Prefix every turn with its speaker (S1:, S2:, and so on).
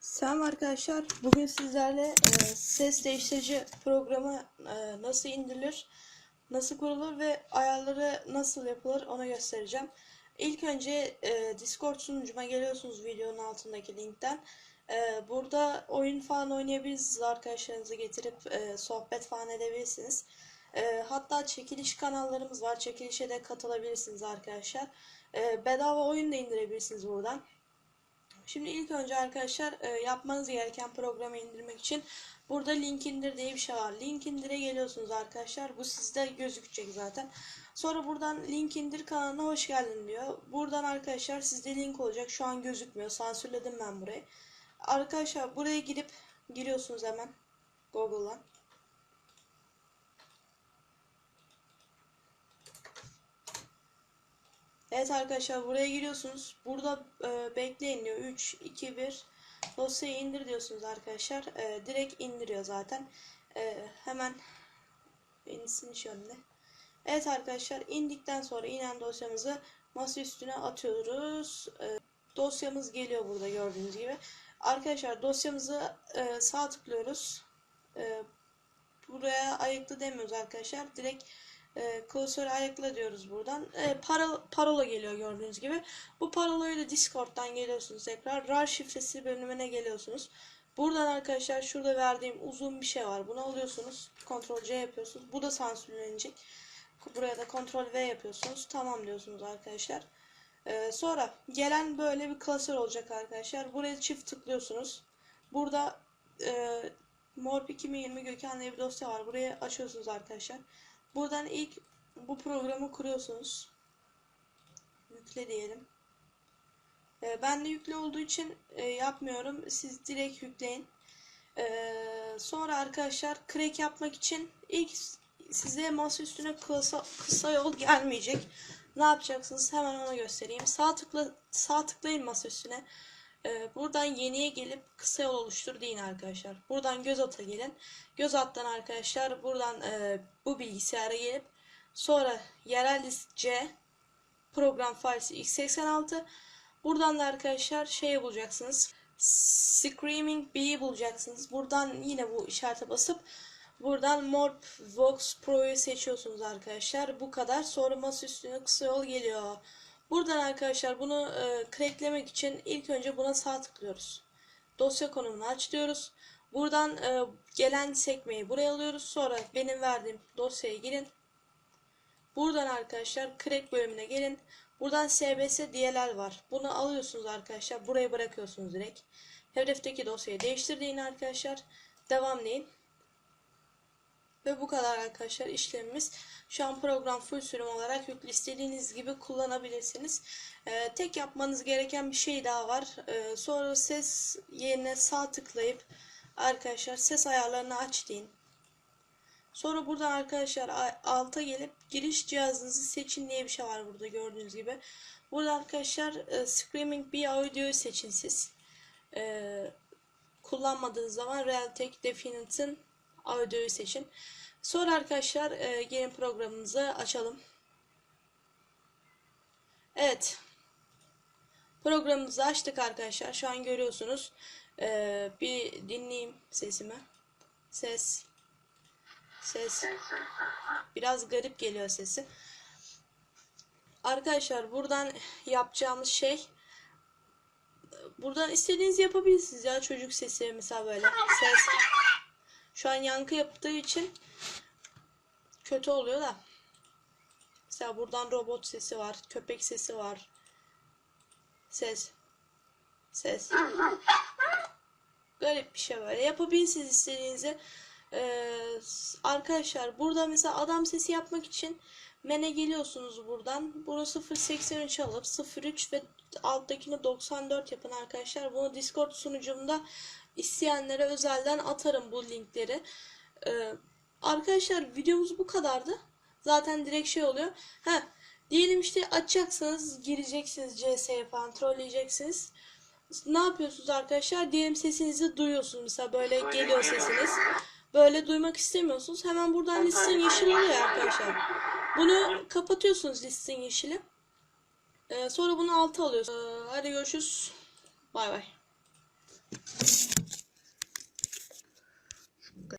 S1: Selam arkadaşlar. Bugün sizlerle e, ses değiştirici programı e, nasıl indirilir, nasıl kurulur ve ayarları nasıl yapılır onu göstereceğim. İlk önce e, Discord sunucuma geliyorsunuz videonun altındaki linkten. E, burada oyun falan oynayabilirsiniz. Arkadaşlarınızı getirip e, sohbet falan edebilirsiniz. E, hatta çekiliş kanallarımız var. Çekilişe de katılabilirsiniz arkadaşlar. E, bedava oyun da indirebilirsiniz buradan. Şimdi ilk önce arkadaşlar e, yapmanız gereken programı indirmek için burada link indir diye bir şey var. Link indire geliyorsunuz arkadaşlar. Bu sizde gözükecek zaten. Sonra buradan link indir kanalına hoş geldin diyor. Buradan arkadaşlar sizde link olacak. Şu an gözükmüyor. Sansürledim ben burayı. Arkadaşlar buraya girip giriyorsunuz hemen Google'dan. Evet arkadaşlar buraya giriyorsunuz. Burada e, bekleyin diyor. 3, 2, 1 dosyayı indir diyorsunuz arkadaşlar. E, direkt indiriyor zaten. E, hemen insin şöyle. Evet arkadaşlar indikten sonra inen dosyamızı masa üstüne atıyoruz. E, dosyamız geliyor burada gördüğünüz gibi. Arkadaşlar dosyamızı e, sağ tıklıyoruz. E, buraya ayıklı demiyoruz arkadaşlar. Direkt e, klasörü ayakla diyoruz buradan. E, parola, parola geliyor gördüğünüz gibi. Bu parolayı da Discord'dan geliyorsunuz tekrar. RAR şifresi bölümüne geliyorsunuz. Buradan arkadaşlar şurada verdiğim uzun bir şey var. Bunu alıyorsunuz. Ctrl C yapıyorsunuz. Bu da sansürlenecek. Buraya da Ctrl V yapıyorsunuz. Tamam diyorsunuz arkadaşlar. Ee, sonra gelen böyle bir klasör olacak arkadaşlar. Buraya çift tıklıyorsunuz. Burada e, Morp 2020 Gökhan bir dosya var. Buraya açıyorsunuz arkadaşlar. Buradan ilk bu programı kuruyorsunuz. Yükle diyelim. Ee, ben de yüklü olduğu için e, yapmıyorum. Siz direkt yükleyin. Ee, sonra arkadaşlar crack yapmak için ilk size masa üstüne kısa, kısa yol gelmeyecek. Ne yapacaksınız? Hemen onu göstereyim. Sağ tıkla sağ tıklayın masa üstüne. Ee, buradan yeniye gelip kısa yol oluştur deyin arkadaşlar. Buradan göz ata gelin. Göz attan arkadaşlar buradan e, bu bilgisayara gelip sonra yerel C program filesi x86 buradan da arkadaşlar şey bulacaksınız. Screaming B'yi bulacaksınız. Buradan yine bu işarete basıp buradan Morp Vox Pro'yu seçiyorsunuz arkadaşlar. Bu kadar. Sonra masa üstüne kısa yol geliyor. Buradan arkadaşlar bunu e, cracklemek için ilk önce buna sağ tıklıyoruz. Dosya konumunu aç diyoruz. Buradan e, gelen sekmeyi buraya alıyoruz. Sonra benim verdiğim dosyaya girin. Buradan arkadaşlar crack bölümüne gelin. Buradan SBS DLL var. Bunu alıyorsunuz arkadaşlar. Buraya bırakıyorsunuz direkt. Hedefteki dosyayı değiştirdiğin arkadaşlar. Devam deyin. Ve bu kadar arkadaşlar işlemimiz. Şu an program full sürüm olarak yüklü istediğiniz gibi kullanabilirsiniz. Ee, tek yapmanız gereken bir şey daha var. Ee, sonra ses yerine sağ tıklayıp arkadaşlar ses ayarlarını aç deyin. Sonra buradan arkadaşlar alta gelip giriş cihazınızı seçin diye bir şey var burada gördüğünüz gibi. Burada arkadaşlar e, Screaming B Audio'yu seçin siz. E, kullanmadığınız zaman Realtek Definite'in audio'yu seçin. Sonra arkadaşlar e, gelin programımızı açalım. Evet. Programımızı açtık arkadaşlar. Şu an görüyorsunuz. E, bir dinleyeyim sesimi. Ses. Ses. Biraz garip geliyor sesi. Arkadaşlar buradan yapacağımız şey buradan istediğinizi yapabilirsiniz ya çocuk sesi mesela böyle ses şu an yankı yaptığı için kötü oluyor da. Mesela buradan robot sesi var. Köpek sesi var. Ses. Ses. Garip bir şey böyle. Yapabilirsiniz istediğinizi. Ee, arkadaşlar burada mesela adam sesi yapmak için mene geliyorsunuz buradan. Bunu 0.83 alıp 0.3 ve alttakini 94 yapın arkadaşlar. Bunu Discord sunucumda isteyenlere özelden atarım bu linkleri. Ee, arkadaşlar videomuz bu kadardı. Zaten direkt şey oluyor. Ha, diyelim işte açacaksınız, gireceksiniz CS'ye falan trolleyeceksiniz. Ne yapıyorsunuz arkadaşlar? Diyelim sesinizi duyuyorsunuz. Mesela böyle geliyor sesiniz. Böyle duymak istemiyorsunuz. Hemen buradan listin yeşil oluyor arkadaşlar. Bunu kapatıyorsunuz listin yeşili. Ee, sonra bunu alta alıyorsunuz. Ee, hadi görüşürüz. Bay bay.